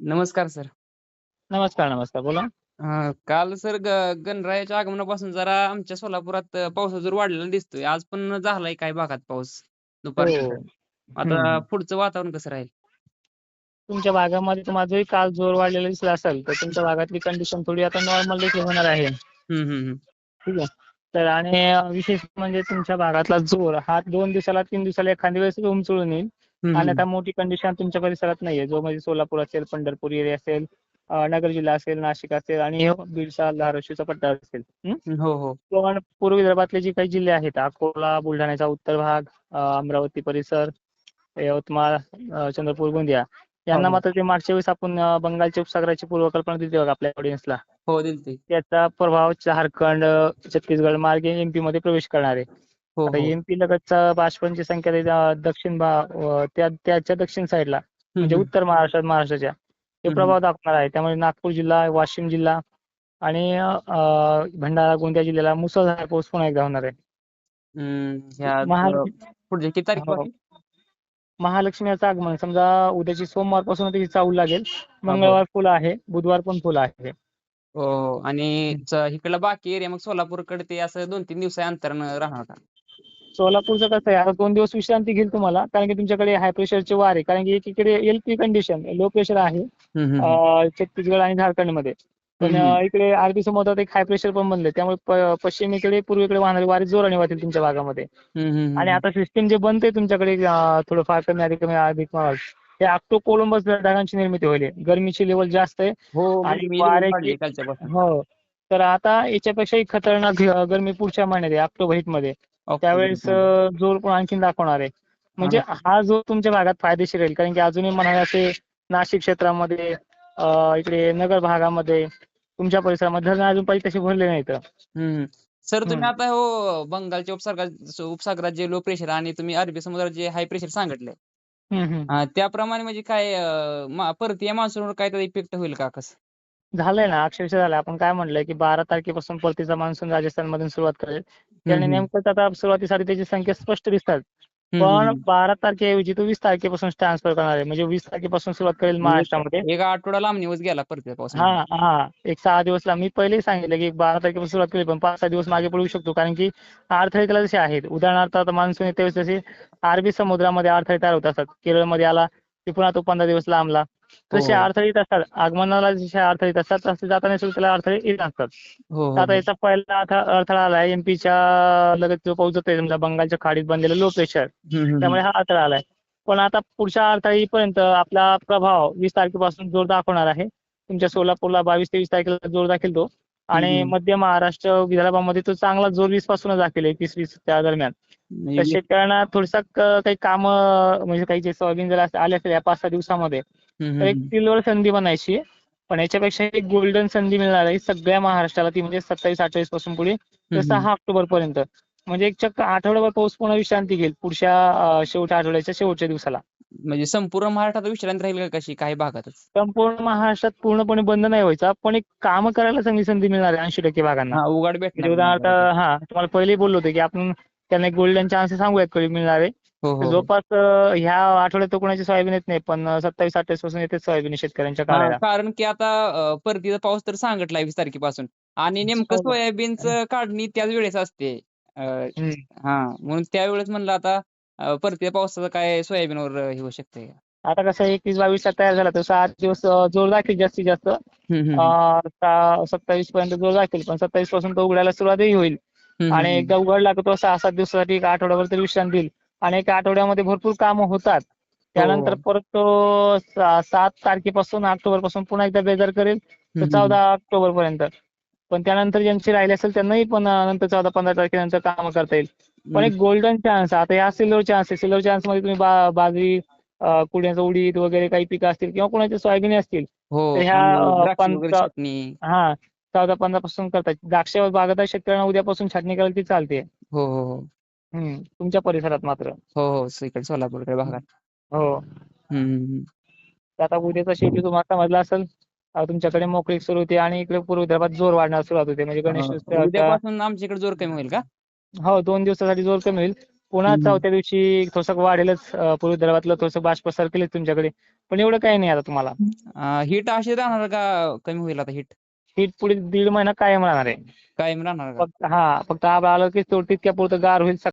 नमस्कार सर. नमस्कार नमस्कार. बोला. अं, काल सर ग- गणरायाच्या आगमनापासून जरा आमच्या सोलापुरात अं, पावसाचा जोर वाढलेला दिसतोय. आज पण झालाय काही भागात पाऊस दुपारनंतर हो. आता हम्म. पुढचं वातावरण कसं राहील? तुमच्या भागामध्ये तुम्हाला जरी काल जोर वाढलेला दिसला असेल तर तुमच्या भागातली कंडिशन थोडी आता नॉर्मल देखील होणार आहे. हम्म हम्म हम्म. ठीक आहे. तर आणि अं, विशेष म्हणजे तुमच्या भागातला जोर हा दोन दिवसाला तीन दिवसाला एखाद्या वेळेस उमचळून येईल. आणि. आता मोठी कंडिशन तुमच्या परिसरात नाहीये. जो म्हणजे सोलापूर असेल पंढरपूर एरिया असेल नगर जिल्हा असेल नाशिक असेल आणि हे. बीडचा धाराशिवचा पट्टा असेल. हं? हो. पूर्व विदर्भातले जे काही जिल्हे आहेत अकोला बुलढाण्याचा उत्तर भाग अमरावती परिसर यवतमाळ चंद्रपूर गोंदिया यांना हो. मात्र ते मागच्या वेळेस आपण बंगालच्या उपसागराची पूर्वकल्पना दिली बघा आपल्या ऑडियन्सला हो दिलते. त्याचा प्रभाव झारखंड छत्तीसगड मार्गे एमपी मध्ये प्रवेश करणार. आहे आता हो. एमपी लगतचा बाष्पांची संख्या दक्षिण त्याच्या दक्षिण साईडला म्हणजे उत्तर महाराष्ट्रात महाराष्ट्राच्या हे हम्म. प्रभाव दाखवणार आहे. त्यामुळे नागपूर जिल्हा वाशिम जिल्हा आणि भंडारा गोंदिया जिल्ह्याला मुसळधार पाऊस पुन्हा एकदा होणार आहे. हो. महालक्ष्मीचं आगमन समजा उद्याची सोमवारपासून त्याची चाहूल लागेल. मंगळवार फुलं आहे बुधवार पण फुलं आहे. हो हो. आणि इकडला बाकी एरिया मग सोलापूरकडे ते असं दोन तीन दिवसा अंतरानं राहणार का? सोलापूरचं कसं आहे आता दोन दिवस विश्रांती घेईल तुम्हाला कारण की तुमच्याकडे हाय प्रेशरचे वार आहे कारण की एकीकडे एलपी कंडिशन लो प्रेशर आहे. अं, छत्तीसगड आणि झारखंडमध्ये. पण. अं, इकडे अरबी समुद्रात एक हाय प्रेशर पण बनले त्यामुळे प- पश्चिमेकडे पूर्वेकडे वाहणारे वारे जोराने वाहतील तुमच्या भागामध्ये. आणि आता सिस्टीम जे बनते तुमच्याकडे अं, थोडंफार कमी अधिक कमी अधिक मावळ ते ऑक्टो कोलंबस ढगांची निर्मिती होईल गरमीची लेवल जास्त आहे. हो आणि कालच्यापासून हो. तर आता याच्यापेक्षाही खतरनाक अं, गरमी पुढच्या महिन्यात आहे ऑक्टोबरमध्ये त्यावेळेस जोर पण आणखीन दाखवणार आहे. म्हणजे हा जोर तुमच्या भागात फायदेशीर राहील. कारण की अजूनही म्हणाले असे नाशिक क्षेत्रामध्ये इकडे नगर भागामध्ये तुमच्या परिसरामध्ये धरण अजून पाहिजे तसे भरले नाहीत. सर तुम्ही. आता हो बंगालच्या उपसागरात उपसागरात जे लो प्रेशर आणि तुम्ही अरबी समुद्रात जे हाय प्रेशर. अं, त्याप्रमाणे म्हणजे काय परतीय मान्सूनवर काय इफेक्ट होईल का कसं? झालंय ना अक्षरशः झालंय. आपण काय म्हणलंय की बारा तारखेपासून परतीचा मान्सून राजस्थान मधून सुरुवात करेल. त्याने नेमकं आता सुरुवातीसाठी त्याची संख्या स्पष्ट दिसतात. पण. बारा तारखेऐवजी तो वीस तारखेपासून ट्रान्सफर करणार आहे. म्हणजे वीस तारखेपासून सुरुवात करेल महाराष्ट्रामध्ये. एक आठवडा लांबणीवर गेला हा हा. एक सहा दिवसला. मी पहिलेही सांगितलं की बारा तारखेपासून सुरुवात केली पण पाच सहा दिवस मागे पडू शकतो. कारण की अडथळे त्याला जसे आहेत. उदाहरणार्थ आता मान्सून येते वेळेस जसे अरबी समुद्रामध्ये अडथळे तयार होत असतात. केरळमध्ये आला की पुन्हा तो पंधरा दिवस लांबला. तसे हो. अडथळे येत असतात. आगमनाला जसे अडथळे येत असतात तसे जाताना सुद्धा त्याला अडथळे येत असतात. हो हो, आता. याचा पहिला अडथळा आलाय एमपीच्या लगत जो पाऊस जातोय समजा बंगालच्या खाडीत बनलेलं लो प्रेशर त्यामुळे हा अडथळा आलाय पण आता पुढच्या अडथळा येईपर्यंत आपला प्रभाव वीस तारखेपासून जोर दाखवणार आहे. तुमच्या सोलापूरला बावीस तेवीस तारखेला जोर दाखेल तो आणि. मध्य महाराष्ट्र विदर्भामध्ये तो चांगला जोर वीस पासूनच दाखेल एकवीस वीस त्या दरम्यान. म्हणजे तर शेतकऱ्यांना थोडसा काही काम म्हणजे काही जे सोयाबीन जर आले असेल या पाच सहा दिवसामध्ये एक सिल्वर संधी बनायची. आहे. पण याच्यापेक्षा एक गोल्डन संधी मिळणार आहे. सगळ्या महाराष्ट्राला ती म्हणजे सत्तावीस अठ्ठावीसपासून पुढे. सहा ऑक्टोबर पर्यंत. म्हणजे एक चक्क आठवड्याभर पाऊस पुन्हा विश्रांती घेईल पुढच्या शेवटच्या आठवड्याच्या शेवटच्या दिवसाला. म्हणजे संपूर्ण महाराष्ट्रात विश्रांती राहील का कशी? काही भागातच. संपूर्ण महाराष्ट्रात पूर्णपणे बंद नाही व्हायचा. पण एक काम करायला चांगली संधी मिळणार आहे ऐंशी टक्के भागांना. उघाड म्हणजे भेटणार उदाहरणार्थ हा तुम्हाला पहिले बोललो होतो की आपण त्यांना एक गोल्डन चान्स सांगूयात कधी मिळणार आहे. हो तर हो, हो. जवळपास ह्या आठवड्यात तर कोणाची सोयाबीन येत नाही पण सत्तावीस अठ्ठावीसपासून येते सोयाबीन शेतकऱ्यांच्या काढायला. कारण की आता परतीचा पाऊस तर सांगितलाय वीस तारखेपासून. आणि नेमकं. सोयाबीनचं काढणी त्याच वेळेस असते. हा म्हणून त्यावेळेस म्हणलं आता परतीच्या पावसाचं काय सोयाबीनवर हे होऊ शकतंय? आता कसं एकवीस बावीसला तयार झाला तर सात दिवस जोर दाखल जास्तीत जास्त. सत्तावीस पर्यंत जोर दाखल पण सत्तावीसपासून तो उघडायला सुरुवातही होईल. आणि एकदा उघडला की तो सहा सात दिवसासाठी एक आठवड्याभर तरी विश्रांती देईल. आणि एका आठवड्यामध्ये भरपूर कामं होतात. त्यानंतर हो. परत तो सात तारखेपासून ऑक्टोबरपासून पुन्हा एकदा बेजार करेल तर चौदा ऑक्टोबर पर्यंत पण त्यानंतर ज्यांची राहिली असेल त्यांनाही पण नंतर चौदा पंधरा तारखेनंतर कामं करता येईल. पण एक गोल्डन चान्स आता या सिल्वर चान्स आहे सिल्वर चान्समध्ये तुम्ही बा- बाजरी कुड्याचं उडीद वगैरे काही पिकं असतील किंवा कोणाचे सोयाबीन असतील हो ह्या, हा चौदा पंधरा पासून करतात द्राक्ष बागायत शेतकऱ्यांना उद्यापासून छाटणी करायला ती चालते. हो. हम्म तुमच्या परिसरात मात्र. हो हो इकडे सोलापूरकडे भागात. हो. तर आता उद्याचा शेवटी तुम्हाला समजला असेल अं, तुमच्याकडे मोकळीक सुरू होते आणि इकडे पूर्व विदर्भात जोर वाढण्यास सुरुवात होते. म्हणजे गणेश अं, उत्सवाच्या- उद्यापासून आमच्या इकडे जोर कमी होईल का? हो दोन दिवसासाठी जोर कमी होईल. पुन्हा. चौथ्या दिवशी थोडंसं वाढेलच अं, पूर्व विदर्भातलं थोडंसं बाष्प सरकेलच तुमच्याकडे. पण एवढं काही नाही आता तुम्हाला. हिट अशी राहणार का कमी होईल आता हिट हीट पुढे दीड महिना कायम राहणार आहे. कायम राहणार का? फक्त हा फक्त आभाळ आलं की तो तितक्या पुरतं गार होईल